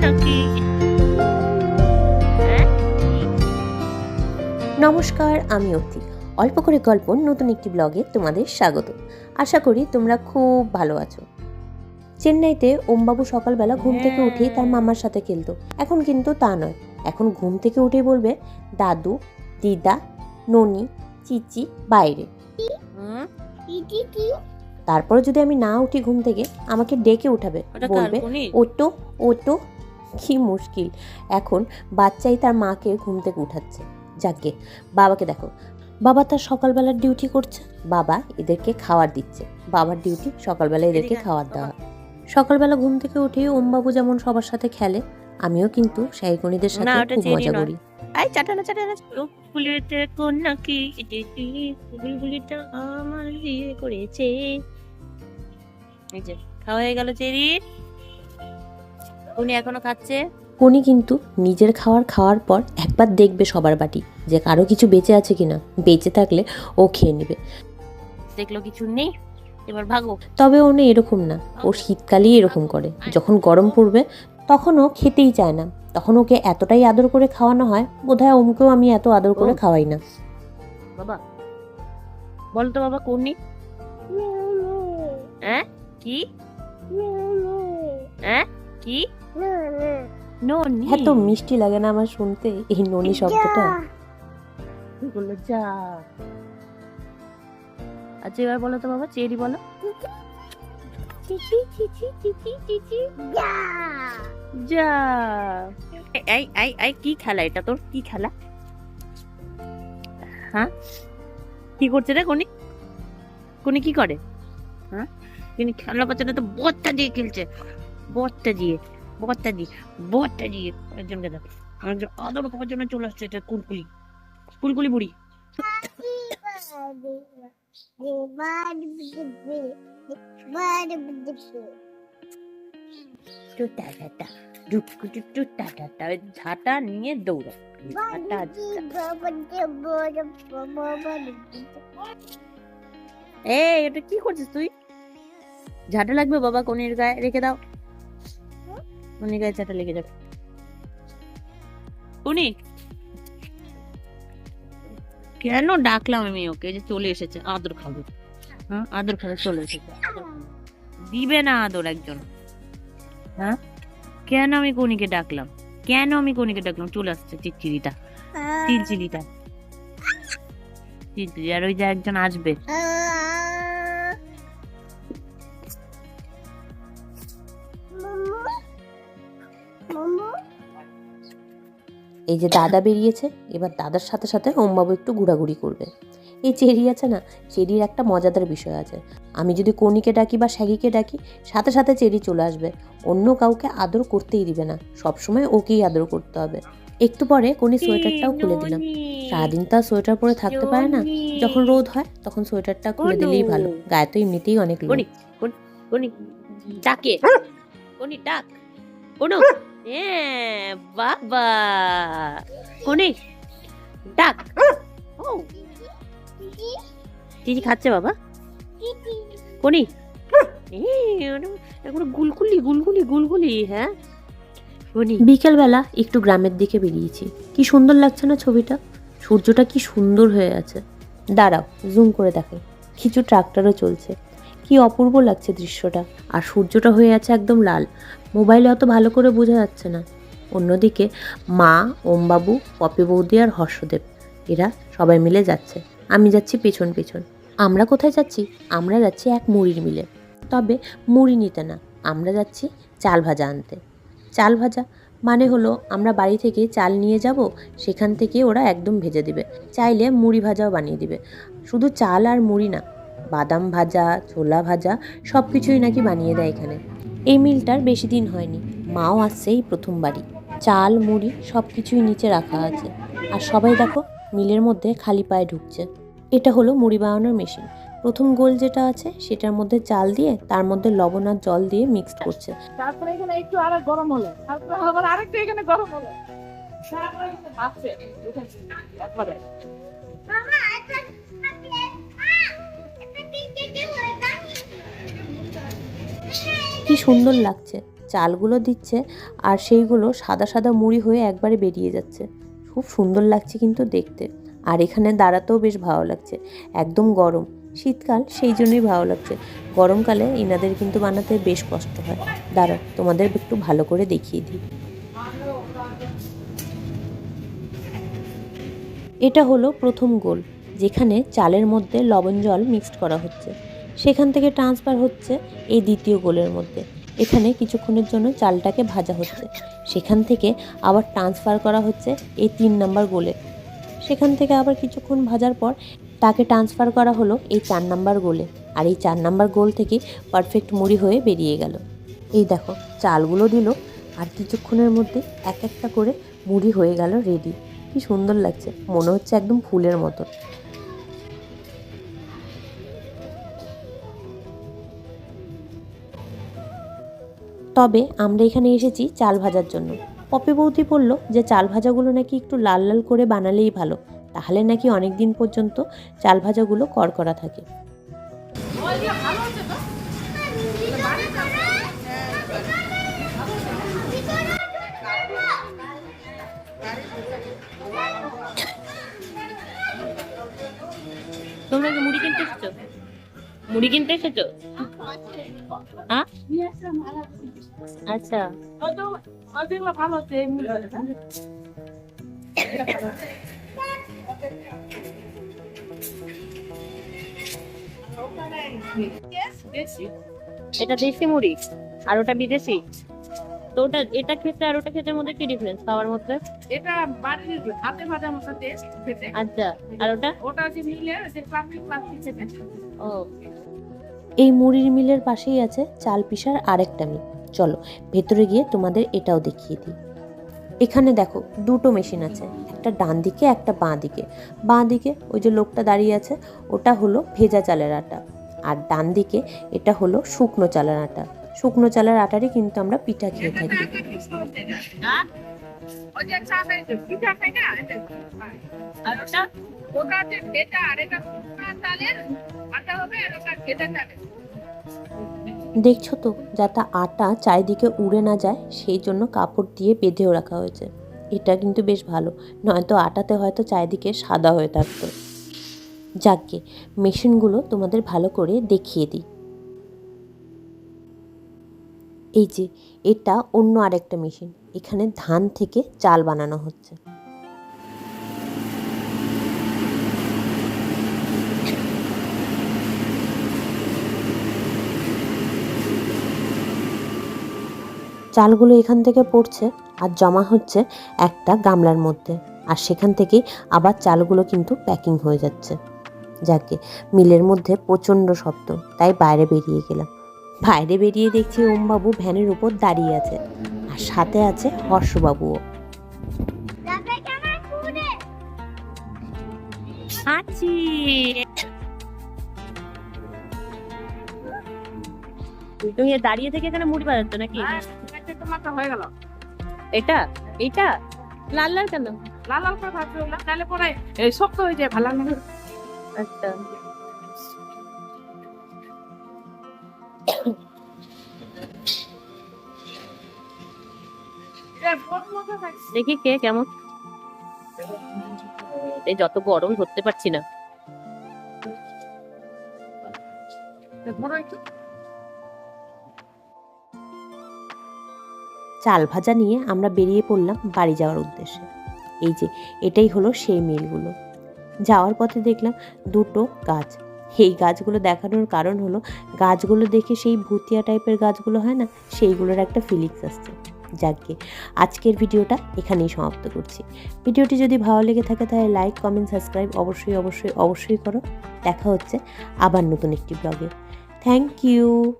নাকি হ্যাঁ? নমস্কার আমি অর্থি অল্প করে গল্প নতুন একটি ব্লগে তোমাদের স্বাগত। আশা করি তোমরা খুব ভালো আছো। চেন্নাইতে ওমবাবু সকালবেলা ঘুম থেকে উঠেই তার মামার সাথে খেলতো। এখন কিন্তু তা নয়। এখন ঘুম থেকে উঠেই বলবে দাদু দিদা ননি চিচি বাইরে? তারপরে যদি আমি না উঠি ঘুম থেকে আমাকে ডেকে উঠাবে। বলবে ওটো ওটো কি মুশকিল। এখন বাচ্চাই তার মাকে ঘুম থেকে উঠাচ্ছে। যাকে বাবাকে দেখো। বাবা তার সকালবেলার ডিউটি করছে বাবা এদেরকে খাবার দিচ্ছে। বাবার ডিউটি সকালবেলা এদেরকে খাবার দেওয়া। সকালবেলা ঘুম থেকে উঠে ওমবাবু যেমন সবার সাথে খেলে আমিও কিন্তু শাহিগণিদের সাথে খুব মজা করি। আই চাটানা চাটানা ফুলেতে কোন নাকি বুলবুলিটা আমার বিয়ে করেছে। এই যে খাওয়া হয়ে গেল চেরি উনি এখনও খাচ্ছে? কোনি কিন্তু নিজের খাওয়ার খাওয়ার পর একবার দেখবে সবার বাটি যে কারও কিছু বেঁচে আছে কিনা। বেঁচে থাকলে ও খেয়ে নেবে। দেখল কিছু নেই এবার ভাগো। তবে উনি এরকম না ও শীতকালেই এরকম করে। যখন গরম পড়বে তখন ও খেতেই চায় না। তখন ওকে এতটাই আদর করে খাওয়ানো হয় বোধহয় ওমকেও আমি এত আদর করে খাওয়াই না। বাবা বল তো বাবা কোনি হ্যাঁ কি? হ্যাঁ কি? নো এত মিষ্টি লাগে না আমার শুনতে এই ননি শব্দটা। বলল যা। আচ্ছা এবার বলো তো বাবা চেরি বলো। যা। এই এই এই কি খেলা এটা তোর? কি খেলা? হ্যাঁ? কি করছে রে কোনি? কোনি কি করে? হ্যাঁ? কোনি খেলা পাচ্ছে না তো বটটা দিয়ে খেলছে। বটটা দিয়ে। বটটা দিয়ে একজনকে দেখ। একজন আদর করার জন্য চলে আসছে এটা কুলকুলি। কুলকুলি বুড়ি। ঝাঁটা নিয়ে দৌড়া ঝাঁটা এই, এটা কি করছিস তুই? ঝাঁটা লাগবে বাবা, কনির গায়ে রেখে দাও। কনির গায়ে লেগে যাবে। কনি কেন ডাকলাম আমি ওকে? যে চলে এসেছে আদর খাবে। হ্যাঁ আদর খাবে চলে এসেছে। দিবে না আদর একজন। হ্যাঁ? কেন আমি কনিকে ডাকলাম? কেন আমি কনিকে ডাকলাম? চলে আসছে চিচিরিটা চিলচিলিটা চিলচিলি আর ওই যে একজন আসবে। এই যে দাদা বেরিয়েছে এবার দাদার সাথে সাথে ওমবাবু একটু ঘোরাঘুরি করবে। এই চেরি আছে না? চেরির একটা মজাদার বিষয় আছে। আমি যদি কনিকে ডাকি বা শ্যাগিকে ডাকি সাথে সাথে চেরি চলে আসবে। অন্য কাউকে আদর করতেই দিবে না। সবসময় ওকেই আদর করতে হবে। একটু পরে কোনি সোয়েটারটাও খুলে দিলাম। সারাদিন তো আর সোয়েটার পরে থাকতে পারে না। যখন রোদ হয় তখন সোয়েটারটা খুলে দিলেই ভালো। গায়ে তো এমনিতেই অনেক লোক। কোনি কোনি ডাকে। কোনি ডাক। বাবা। কোনি? ডাক। ও। খাচ্ছে বাবা? কোনি? গুলগুলি গুলগুলি গুলগুলি হ্যাঁ? একটু গ্রামের দিকে বেরিয়েছি। কি সুন্দর লাগছে না ছবিটা? সূর্যটা কি সুন্দর হয়ে আছে। দাঁড়াও জুম করে দেখো কিছু ট্রাক্টরও চলছে। কি অপূর্ব লাগছে দৃশ্যটা। আর সূর্যটা হয়ে আছে একদম লাল। মোবাইলে অত ভালো করে বোঝা যাচ্ছে না। অন্যদিকে মা, ওমবাবু, পপি বৌদি আর হর্ষদেব, এরা সবাই মিলে যাচ্ছে। আমি যাচ্ছি পেছন পেছন। আমরা কোথায় যাচ্ছি? আমরা যাচ্ছি এক মুড়ির মিলে। তবে মুড়ি নিতে না, আমরা যাচ্ছি চাল ভাজা আনতে। চাল ভাজা মানে হলো আমরা বাড়ি থেকে চাল নিয়ে যাব, সেখান থেকে ওরা একদম ভেজে দিবে। চাইলে মুড়ি ভাজাও বানিয়ে দিবে। শুধু চাল আর মুড়ি না বাদাম ভাজা ছোলা ভাজা সব কিছুই নাকি বানিয়ে দেয় এখানে। এই মিলটার বেশি দিন হয়নি মাও আসছে এই প্রথমবারই। চাল মুড়ি সব কিছুই নিচে রাখা আছে। আর সবাই দেখো মিলের মধ্যে খালি পায়ে ঢুকছে। এটা হলো মুড়ি বানানোর মেশিন। প্রথম গোল যেটা আছে সেটার মধ্যে চাল দিয়ে তার মধ্যে লবণ আর জল দিয়ে মিক্সড করছে। তারপরে এখানে একটু আর গরম হলো। তারপরে আবার আরেকটু এখানে গরম হলো। তারপরে কি সুন্দর লাগছে। চালগুলো দিচ্ছে আর সেইগুলো সাদা সাদা মুড়ি হয়ে একবারে বেরিয়ে যাচ্ছে। খুব সুন্দর লাগছে কিন্তু দেখতে। আর এখানে দাঁড়াতেও বেশ ভালো লাগছে। একদম গরম। শীতকাল, সেই জন্যই ভালো লাগছে। গরমকালে ইনাদের কিন্তু বানাতে বেশ কষ্ট হয়। দাঁড়াও, তোমাদের একটু ভালো করে দেখিয়ে দিই। এটা হলো প্রথম গোল, যেখানে চালের মধ্যে লবণ জল মিক্সড করা হচ্ছে। সেখান থেকে ট্রান্সফার হচ্ছে এই দ্বিতীয় গোলের মধ্যে। এখানে কিছুক্ষণের জন্য চালটাকে ভাজা হচ্ছে। সেখান থেকে আবার ট্রান্সফার করা হচ্ছে এই তিন নাম্বার গোলে সেখান থেকে আবার কিছুক্ষণ ভাজার পর তাকে ট্রান্সফার করা হলো এই চার নাম্বার গোলে আর এই চার নাম্বার গোল থেকে পারফেক্ট মুড়ি হয়ে বেরিয়ে গেল। এই দেখো, চালগুলো দিল আর কিছুক্ষণের মধ্যে এক একটা করে মুড়ি হয়ে গেল রেডি কি সুন্দর লাগছে, মনে হচ্ছে একদম ফুলের মতো। তবে আমরা এখানে এসেছি চাল ভাজার জন্য। পপি বৌদি বলল যে চাল ভাজাগুলো নাকি একটু লাল লাল করে বানালেই ভালো তাহলে নাকি অনেক দিন পর্যন্ত চাল ভাজাগুলো কড়কড়া থাকে। তোমরা কি মুড়ি কিনতে এসেছ? মুড়ি কিনতে এসেছ? হ্যাঁ? আচ্ছা। ভালো এটা দেশি মুড়ি আর ওটা বিদেশি। তো ওটা এটা খেতে আর ওটা খেতে মধ্যে কি ডিফারেন্স খাওয়ার মধ্যে? এটা বাড়ির হাতে ভাজা মতো টেস্ট খেতে। আচ্ছা আর ওটা? ওটা হচ্ছে মিলে যে প্লাস্টিক প্লাস্টিক খেতে। ও। এই মুড়ির মিলের পাশেই আছে চাল পিসার আরেকটা মিল। চলো, ভেতরে গিয়ে তোমাদের এটাও দেখিয়ে দিই। এখানে দেখো দুটো মেশিন আছে, একটা ডান দিকে, একটা বাঁ দিকে। বাঁ দিকে ওই যে লোকটা দাঁড়িয়ে আছে, ওটা হলো ভেজা চালের আটা। আর ডান দিকে এটা হলো শুকনো চালের আটা। শুকনো চালের আটারই কিন্তু আমরা পিঠা খেয়ে থাকি। ওটা দেখছ তো, যাতে আটা চারিদিকে উড়ে না যায়, সেই জন্য কাপড় দিয়ে বেঁধেও রাখা হয়েছে। এটা কিন্তু বেশ ভালো, নয়তো আটাতে হয়তো চারিদিকে সাদা হয়ে থাকতো। যাকে মেশিনগুলো তোমাদের ভালো করে দেখিয়ে দিই। এই যে, এটা অন্য আরেকটা মেশিন, এখানে ধান থেকে চাল বানানো হচ্ছে। চালগুলো এখান থেকে পড়ছে আর জমা হচ্ছে একটা গামলার মধ্যে। আর সেখান থেকে আবার চালগুলো কিন্তু প্যাকিং হয়ে যাচ্ছে। যাকে মিলের মধ্যে প্রচণ্ড শব্দ তাই বাইরে বেরিয়ে গেলাম। বাইরে বেরিয়ে দেখছি ওমবাবু ভ্যানের উপর দাঁড়িয়ে আছে আর সাথে আছে হর্ষবাবুও। আছি তুমি দাঁড়িয়ে থেকে এখানে মুড়ি বাজাচ্ছ নাকি? হয়ে গেল। এটা? এটা লাল লাল কেন? লাল লাল করে ভাজতে তাহলে পরে শক্ত হয়ে যায় ভালো লাগে আচ্ছা। দেখি কে কেমন। এই যত গরম ধরতে পারছি না। বড় একটু চাল ভাজা নিয়ে আমরা বেরিয়ে পড়লাম বাড়ি যাওয়ার উদ্দেশ্যে। এই যে, এটাই হলো সেই মিলগুলো। যাওয়ার পথে দেখলাম দুটো গাছ। এই গাছগুলো দেখানোর কারণ হলো গাছগুলো দেখে সেই ভুতিয়া টাইপের গাছগুলো হয় না, সেইগুলোর একটা ফিলিংস আসছে। যাকে আজকের ভিডিওটা এখানেই সমাপ্ত করছি। ভিডিওটি যদি ভালো লেগে থাকে তাহলে লাইক, কমেন্ট, সাবস্ক্রাইব অবশ্যই অবশ্যই অবশ্যই করো। দেখা হচ্ছে আবার নতুন একটি ব্লগে। Thank you.